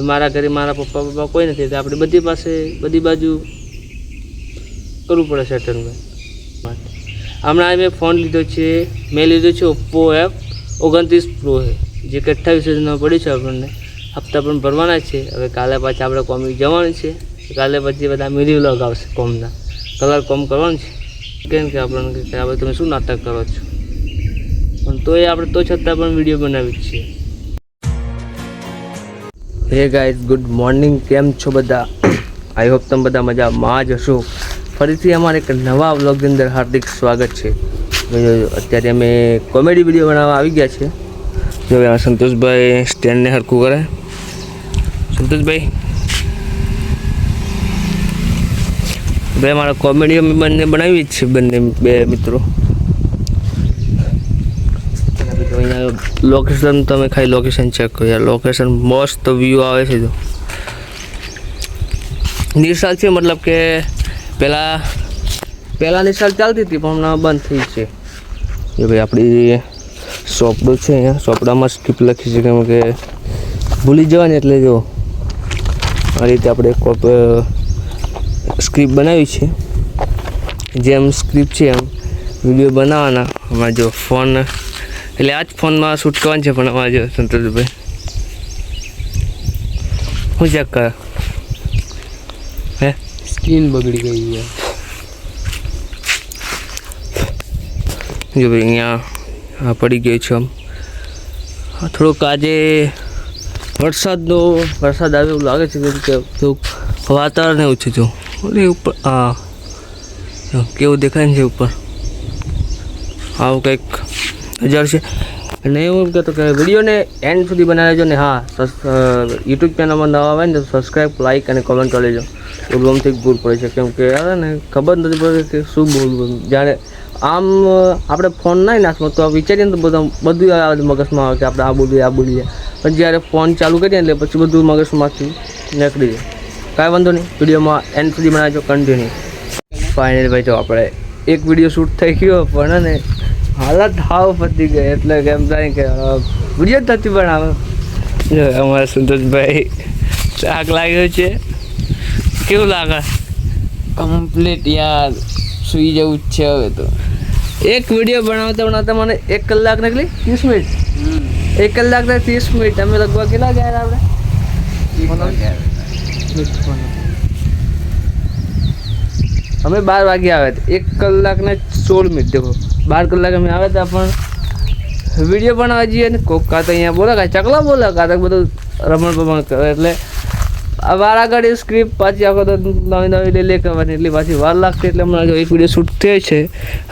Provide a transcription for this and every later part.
મારા ઘરે મારા પપ્પા પપ્પા કોઈ નથી, તો આપણે બધી પાસે, બધી બાજુ કરવું પડે સેટલમેન્ટ હમણાં મેં ફોન લીધો છે, મેં લીધો છે ઓપ્પો એપ ઓગણત્રીસ પ્રો છે, જે કે અઠ્ઠાવીસ હજારનો પડ્યું છે આપણને. હપ્તા પણ ભરવાના છે, હવે કાલે પાછા આપણે કોમિક જવાનું છે, કાલે પછી બધા મીડિયો વ્લોગ આવશે કોમના કલર કોમ કરવાનું છે. કેમ કે આપણને હવે તમે શું નાટક કરો છો? પણ તોય આપણે તો છતાં પણ વીડિયો બનાવી જ છીએ. હે ગાઈઝ ગુડ મોર્નિંગ કેમ છો બધા? આઈ હોપ તમે બધા મજામાં જ હશો. ફરીથી અમારે એક નવા વ્લોગની અંદર હાર્દિક સ્વાગત છે. અત્યારે અમે કોમેડી વીડિયો બનાવવા આવી ગયા છે જો આ સંતોષભાઈ સ્ટેન્ડને હરખું કરે. સંતોષભાઈ. ભાઈ, અમારા કોમેડી અમે બંને બનાવી જ છે બંને બે મિત્રો. અહીંયા લોકેશન તમે ખાલી લોકેશન ચેક કરો યાર. લોકેશન મસ્ત વ્યૂ આવે છે જો. નિશાલ છે મતલબ કે પહેલાં પહેલાં નિશાલ ચાલતી હતી પણ હમણાં બંધ થઈ છે. જો ભાઈ આપણી સોપડો છે અહીંયા. સોપડામાં સ્ક્રિપ્ટ લખી છે કેમ કે ભૂલી જવાની એટલે જો આ રીતે આપણે કોપ સ્ક્રિપ્ટ બનાવી છે. જેમ સ્ક્રિપ્ટ છે એમ વીડિયો બનાવવાના. હમણાં જો ફોન એટલે આ જ ફોનમાં શૂટ કરવાનું છે પણ અમારે જો સંતોષભાઈ. હું ચેક કર. હે? સ્કીન બગડી ગઈ છે. જો ભાઈ અહીંયા પડી ગયું છે આમ. થોડુંક આજે વરસાદનો વરસાદ આવે એવું લાગે છે કે થોડુંક વાતાવરણ એવું છે જો. ઓલી ઉપર હા. કેવું દેખાય છે ઉપર. આવું કંઈક નજર છે અને એવું કહેતો કે વિડીયોને એન્ડ સુધી બનાવી લેજો ને હા યુટ્યુબ ચેનલમાં નવા આવે ને તો સબસ્ક્રાઈબ લાઇક અને કોમેન્ટ કરી લેજો. બોલવામાંથી ભૂલ પડે છે, કેમ કે આવે ને ખબર નથી પડતી કે શું બોલવું જ્યારે આમ આપણે ફોન નહીં નાખમાં તો વિચારીએ ને તો બધું બધું આવે મગજમાં આવે કે આપણે આ બોલીએ આ બોલીએ. પણ જ્યારે ફોન ચાલુ કરીએ એટલે પછી બધું મગજમાંથી નીકળી જાય. કાંઈ વાંધો નહીં, વિડીયોમાં એન્ડ સુધી બનાવજો કન્ટિન્યુ ફાઇનલ ભાઈ જો આપણે એક વીડિયો શૂટ થઈ ગયો, પણ ને હાલત હાવ પતી ગઈ એટલે કેમ થાય કે વીડિયો જ નથી બનાવે જો અમારા સંતોષભાઈ શાક લાગ્યો છે. કેવું લાગે? કમ્પ્લીટ યાર સુઈ જવું જ છે હવે તો. એક વીડિયો બનાવતા બનાવતા મને એક કલાક નીકળી ત્રીસ મિનિટ. એક કલાક ને ત્રીસ મિનિટ. અમે લગભગ કેટલા ગયા આપણે? અમે બાર વાગે આવ્યા હતા. એક કલાક ને સોળ મિનિટ દેખો. બાર કલાક અમે આવ્યા હતા, પણ વીડિયો બનાવવા જઈએ ને, કોક કાં તો અહીંયા બોલા, કાં ચકલા બોલા, કાં તો બધું રમણ ભમણ કરે. એટલે વાર આગળ સ્ક્રિપ્ટ પાછી આખો તો નવી નવી લઈ લે કરવાની, એટલે પાછી વાર લાગતી એટલે હમણાં એક વીડિયો શૂટ થયો છે.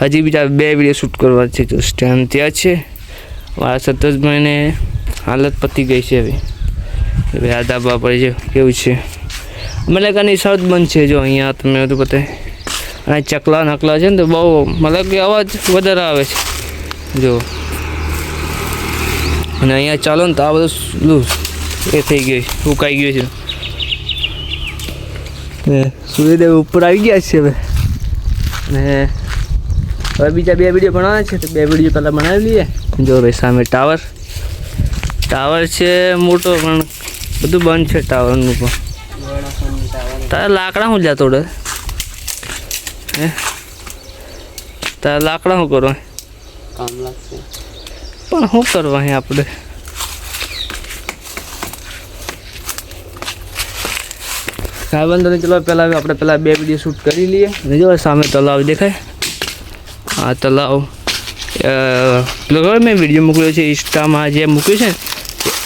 હજી બીજા બે વીડિયો શૂટ કરવા છે, તો સ્ટેન્ડ ત્યાં છે. મારા સતોષભાઈને હાલત પતી ગઈ છે હવે. યાદ આપવા પડે છે કેવું છે. મને કાની શરત બંધ છે, જો અહીંયા તમે બધું બતાવે અને ચકલા નકલા છે ને તો બહુ મતલબ કે અવાજ વધારે આવે છે. જો. અને અહીંયા ચાલો ને તો આ બધું એ થઈ ગયું છે ઉકાઈ ગયું છે. ને સૂર્યદેવ ઉપર આવી ગયા છે હવે. ને હવે બીજા બે વીડિયો બનાવવાના છે તો બે વીડિયો પહેલાં બનાવી લઈએ. જો ભાઈ સામે ટાવર. ટાવર છે મોટો પણ બધું બંધ છે ટાવરનું પણ. તારે લાકડા શું જાતો રે? હે? તારે લાકડા શું કરવા કામ લાગશે. પણ શું કરવા અહીં આપણે? કાંઈ વાંધો નહીં ચલો પહેલાં આપણે પહેલાં બે વીડિયો શૂટ કરી લઈએ. અને જો સામે તલાવ દેખાય? આ તલાવ પેલો ખબર મેં વીડિયો મોકલ્યો છે ઇન્સ્ટામાં જે મૂક્યું છે ને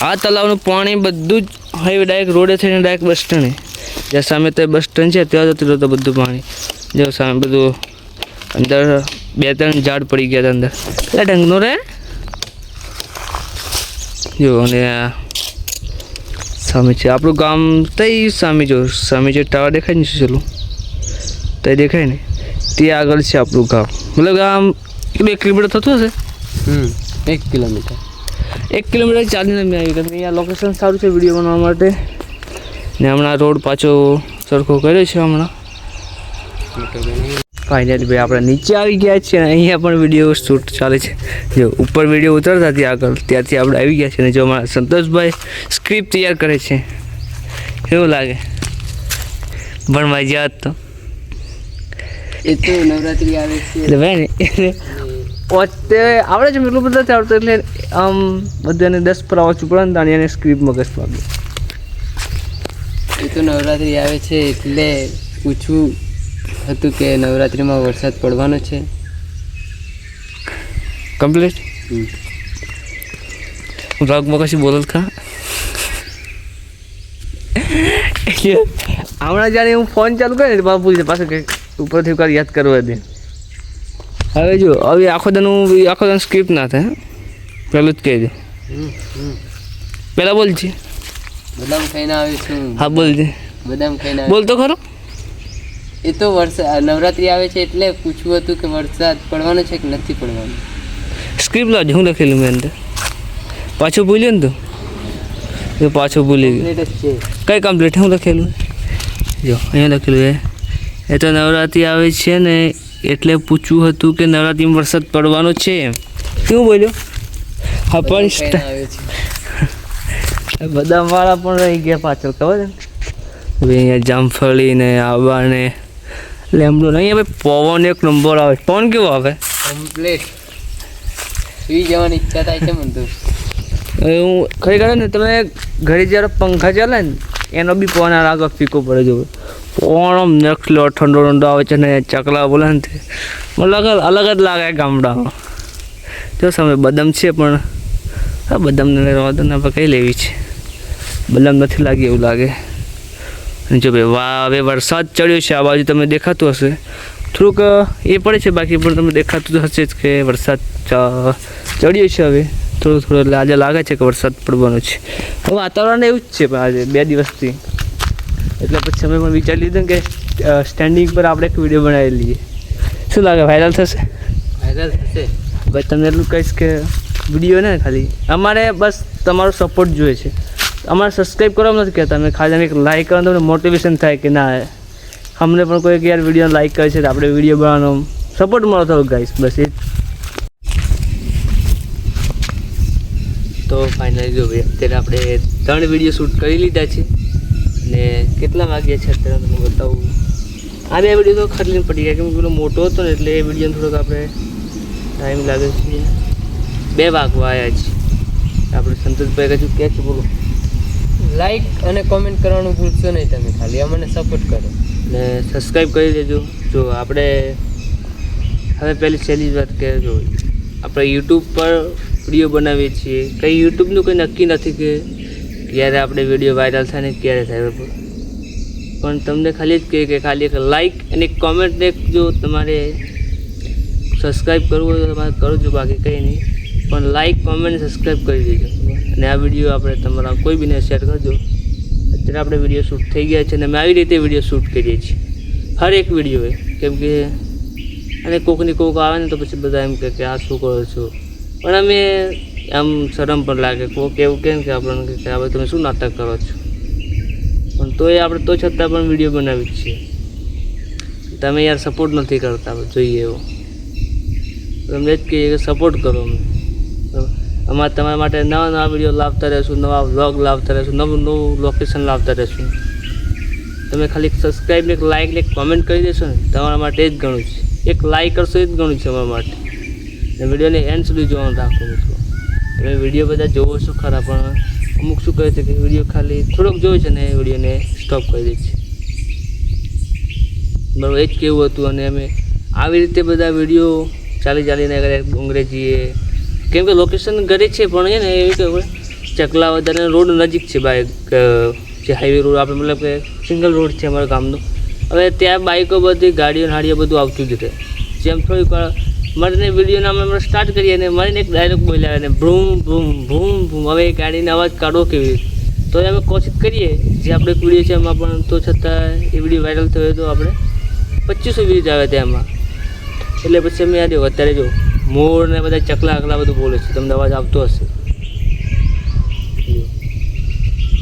આ તલાવનું પાણી બધું જ હવે ડાયરેક્ટ રોડે થઈને ડાયરેક્ટ બસ સ્ટેન્ડે જ્યાં સામે તો બસ સ્ટેન્ડ છે ત્યાં જતું તો બધું પાણી. જો સામે બધું અંદર બે ત્રણ ઝાડ પડી ગયા હતા અંદર. કેટલા ઢંગનો રે? જો અને સામે છે. આપણું ગામ તઈ સામે જો સામે જે ટાવર દેખાય ને ચલો તઈ દેખાય ને? તે આગળ છે આપણું ગામ. મતલબ ગામ કેટલું એક કિલોમીટર થતું હશે? હમ એક કિલોમીટર. એક કિલોમીટર ચાલીને મેં આવી કારણ કે અહીંયા લોકેશન સારું છે વીડિયો બનાવવા માટે. ને હમણાં રોડ પાછો સરખો કર્યો છે હમણાં. ફાઇનલી ભાઈ આપણે નીચે આવી ગયા છીએ અને અહીંયા પણ વીડિયો શૂટ ચાલે છે. જો ઉપર વીડિયો ઉતરતા ત્યાં આગળ ત્યાંથી આપણે આવી ગયા છીએ અને જો અમારા સંતોષભાઈ સ્ક્રિપ્ટ તૈયાર કરે છે. કેવું લાગે? પણ મજા આવત તો. એ તો નવરાત્રી આવે છે. એટલે ભાઈ એટલે પોતે આવડે છે એટલું બધું આવડતું એટલે આમ બધાને દસ પર વાંચવું પડે ને તાણી એને સ્ક્રિપ્ટ મગજ પાડે એ તો નવરાત્રી આવે છે એટલે પૂછવું હતું કે નવરાત્રિમાં વરસાદ પડવાનો છે? કમ્પ્લીટ બ્લોગમાં કશું બોલો ખા? હમણાં જ્યારે હું ફોન ચાલુ કરે ને બાપુ પૂછે કંઈક ઉપરથી એકવાર યાદ કરવા દે. હવે જો હવે આખો દન હું આખો દન સ્ક્રિપ્ટ ના થાય? પહેલું જ કહી દે. પહેલાં બોલજે બદામ ખાઈને આવ્યો છું હા બોલજે બદામ ખાઈને બોલ તો ખરો. એ તો વરસાદ નવરાત્રી આવે છે એટલે પૂછવું હતું કે વરસાદ પડવાનો છે કે નથી પડવાનો? સ્ક્રિપ્ટ લાવજે હું લખેલું મેં અંદર. પાછું ભૂલ્યો ને તું? જો પાછું ભૂલી ગયો. કઈ કમ્પ્લીટ હું લખેલું જો અહીંયા લખેલું એ. એ તો નવરાત્રિ આવે છે ને એટલે પૂછવું હતું કે નવરાત્રિમાં વરસાદ પડવાનો છે એમ. શું બોલ્યો? હા પણ બદામવાળા પણ રહી ગયા પાછળ ખબર છે? અહીંયા જામફળી ને આંબા ને લેમડો નહીં હવે પવન એક નંબર આવે પવન કેવો આવે? કમ્પ્લીટ સુઈ જવાની ઈચ્છા થાય છે મને તો. હું ખરેખર ને તમે ઘરે જ્યારે પંખા ચાલે ને એનો બી પવન આ આગળ ફીકો પડે જો પવન આમ લેવલ ઠંડો ઠંડો આવે છે ને ચકલા બોલે ને તે. કે અલગ જ લાગે ગામડામાં. જો સામે બદામ છે પણ હા બદામને રહેવા ને આપણે કઈ લેવી છે? બદામ નથી લાગી એવું લાગે. જો ભાઈ વાહ હવે વરસાદ ચડ્યો છે આ બાજુ તમને દેખાતું હશે. થોડુંક એ પડે છે બાકી પણ તમને દેખાતું તો હશે જ કે વરસાદ ચડ્યો છે હવે. થોડું થોડું એટલે આજે લાગે છે કે વરસાદ પડવાનો છે. હવે વાતાવરણ એવું જ છે પણ આજે બે દિવસથી. એટલે પછી અમે પણ વિચારી લીધું કે સ્ટેન્ડિંગ પર આપણે એક વીડિયો બનાવી લઈએ. શું લાગે વાયરલ થશે? વાયરલ થશે. ભાઈ તમને એટલું કહીશ કે વીડિયો ને ખાલી. અમારે બસ તમારો સપોર્ટ જોઈએ છે. અમારે સબસ્ક્રાઈબ કરવા નથી કહેતા. અમે ખાલી એક લાઈક કરવાનું તમને મોટિવેશન થાય કે ના, અમને પણ કોઈ યાર વીડિયો લાઈક કરે છે તો આપણે વીડિયો બનાવવાનો સપોર્ટ મળો થોડું ગાઈસ બસ એ તો ફાઇનલી જો ભાઈ, અત્યારે આપણે ત્રણ વીડિયો શૂટ કરી લીધા છે અને કેટલા વાગ્યા છે અત્યારે તમને બતાવું? આ બે વીડિયો તો ખરીને પડી ગયા, કેમ પેલો મોટો હતો ને એટલે એ વીડિયો થોડોક આપણે ટાઈમ લાગે છે. બે વાગવા આવ્યા છે. આપણે સંતોષભાઈ કશું કહે છે, બોલો. લાઈક અને કોમેન્ટ કરવાનું ભૂલશો નહીં તમે. ખાલી અમને સપોર્ટ કરો. ને સબસ્ક્રાઈબ કરી દેજો. જો આપણે હવે પહેલી સહેલી વાત કે જો, આપણે યુટ્યુબ પર વીડિયો બનાવીએ છીએ. કંઈ યુટ્યુબનું કંઈ નક્કી નથી કે ક્યારે આપણે વીડિયો વાયરલ થાય ને ક્યારે થાય પણ તમને ખાલી જ કહે કે ખાલી એક લાઈક અને એક કોમેન્ટ એક જો તમારે સબસ્ક્રાઈબ કરવું હોય તો તમારે કરજો બાકી કંઈ નહીં. પણ લાઈક કોમેન્ટ સબસ્ક્રાઈબ કરી દેજો. અને આ વીડિયો આપણે તમારા કોઈ બીને શેર કરજો. અત્યારે આપણે વીડિયો શૂટ થઈ ગયા છે અને અમે આવી રીતે વીડિયો શૂટ કરીએ છીએ. હર એક વીડિયો એ. કેમ કે અને કોકની કોક આવે ને તો પછી બધા એમ કહે કે આ શું કરો છો? પણ અમે આમ શરમ પણ લાગે. કોક એવું કેમ કે આપણને કે હવે તમે શું નાટક કરો છો? પણ તોય આપણે તો છતાં પણ વીડિયો બનાવી છીએ. તમે યાર સપોર્ટ નથી કરતા, જોઈએ એવો. તમને જ કહીએ કે સપોર્ટ કરો અમને? અમારે તમારા માટે નવા નવા વીડિયો લાવતા રહેશું, નવા વ્લોગ લાવતા રહેશું, નવું નવું લોકેશન લાવતા રહેશું. તમે ખાલી સબસ્ક્રાઈબ ને એક લાઇક ને એક કોમેન્ટ કરી દેશો ને, તમારા માટે જ ઘણું છે. એક લાઇક કરશો એ જ ઘણું છે અમારા માટે. ને વિડીયોને એન્ડ સુધી જોવાનું રાખો મિત્રો. તમે વીડિયો બધા જોવો છો ખરા, પણ અમુક શું કહે છે કે વીડિયો ખાલી થોડોક જોવે છે ને એ વિડીયોને સ્ટોપ કરી દે છે. બરાબર એ જ કેવું હતું અને અમે આવી રીતે બધા વીડિયો ચાલી ચાલીને અંગ્રેજીએ કેમ કે લોકેશન ઘરે છે, પણ છે ને એવી કે ચકલા વધારે રોડ નજીક છે બાઇક જે હાઈવે રોડ આપણે મતલબ કે સિંગલ રોડ છે અમારા ગામનો. હવે ત્યાં બાઇકો બધી ગાડીઓ હાડીઓ બધું આવતું જ રહે. જેમ થોડીક વાર મળીને વિડીયોના અમે સ્ટાર્ટ કરીએ અને મળીને એક ડાયરેક્ટ બોલ્યા અને ભ્રૂમ ભ્રૂમ ભ્રૂમ ભૂમ. હવે એ ગાડીનો અવાજ કાઢવો કેવી તો અમે કોશિશ કરીએ જે આપણે એક વીડિયો છે એમાં પણ, તો છતાં એ વીડિયો વાયરલ થયો તો આપણે પચીસો વ્યૂઝ આવે તેમાં એટલે પછી અમે યાર અત્યારે જો. મોર ને બધા ચકલા અકલા બધું બોલે છે. તમને અવાજ આવતો હશે.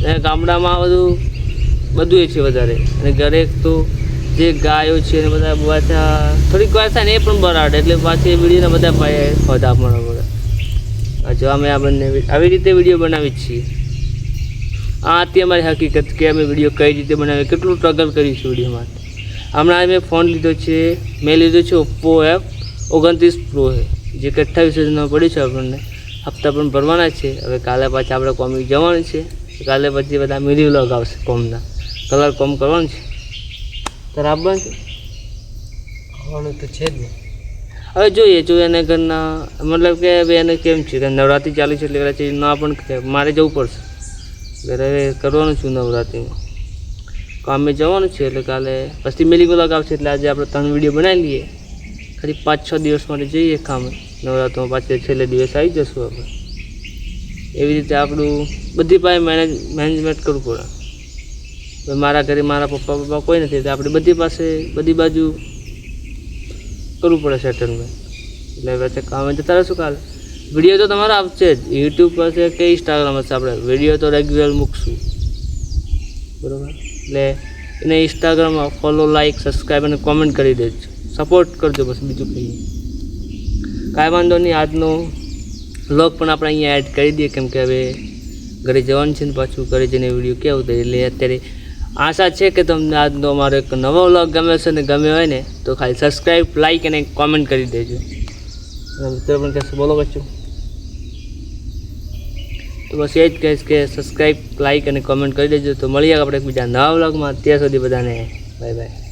અને ગામડામાં બધું બધું એ છે વધારે. અને ઘરે તો જે ગાયો છે ને બધા પાછા થોડીક વાર થાય ને એ પણ બરાડે. એટલે પાછી વિડીયોના બધા ભાઈ ખોદા પણ પડે. જો અમે આ બંને આવી રીતે વીડિયો બનાવી છીએ. આ હતી અમારી હકીકત કે અમે વીડિયો કઈ રીતે બનાવીએ, કેટલું સ્ટ્રગલ કર્યું છે વીડિયો માટે. હમણાં મેં ફોન લીધો છે, મેં લીધો છે ઓપ્પો એફ ઓગણત્રીસ પ્રો છે. જે કે અઠ્ઠાવીસ હજારમાં પડ્યું છે આપણને હપ્તા પણ ભરવાના છે. હવે કાલે પાછા આપણે કોમિક જવાનું છે. કાલે પછી બધા મિલી વ્લોગ આવશે કોમના. કલર કોમ કરવાનું છે. તારે આપવાનું છે? આવવાનું તો છે જ ને. હવે જોઈએ જો એને ઘરના મતલબ કે હવે એને કેમ છે? કે નવરાત્રિ ચાલુ છે એટલે કદાચ ના પણ મારે જવું પડશે. ઘરે હવે કરવાનું છું નવરાત્રિમાં કામે જવાનું છે એટલે કાલે પછી મિલી વ્લોગ આવશે એટલે આજે આપણે ત્રણ વીડિયો બનાવી લઈએ. ખાલી પાંચ છ દિવસ માટે જઈએ કામે. નવરાત્રમાં પાછળ છેલ્લે દિવસ આવી જશું આપણે. એવી રીતે આપણું બધી પાસે મેનેજ મેનેજમેન્ટ કરવું પડે. મારા ઘરે મારા પપ્પા પપ્પા કોઈ નથી એટલે આપણે બધી પાસે, બધી બાજુ કરવું પડે સેટલમેન્ટ એટલે વચ્ચે કામે જતા રહેશું કાલે. વીડિયો તો તમારો આવશે જ. યુટ્યુબ પર છે કે ઇન્સ્ટાગ્રામ હશે આપણે. વીડિયો તો રેગ્યુલર મૂકશું. બરાબર? એટલે એને ઇન્સ્ટાગ્રામમાં ફોલો લાઇક સબસ્ક્રાઈબ અને કોમેન્ટ કરી દેજો. સપોર્ટ કરજો બસ બીજું કંઈ કાંઈ વાંધો નહીં, આજનો બ્લોગ પણ આપણે અહીંયા એડ કરી દઈએ, કેમ કે હવે ઘરે જવાનું છે ને પાછું, ઘરે જઈને વીડિયો કેવું થાય, એટલે અત્યારે આશા છે કે તમને આજનો અમારો એક નવો વ્લોગ ગમે છે ને ગમે હોય ને, તો ખાલી સબસ્ક્રાઈબ લાઈક અને કોમેન્ટ કરી દેજો. મિત્રો પણ કહેશે, બોલો બચ્ચું તો બસ એ જ કહીશ કે સબસ્ક્રાઈબ લાઈક અને કોમેન્ટ કરી દેજો. તો મળીએ આપણે એક બીજા નવા વ્લોગમાં ત્યાં સુધી બધાને બાય બાય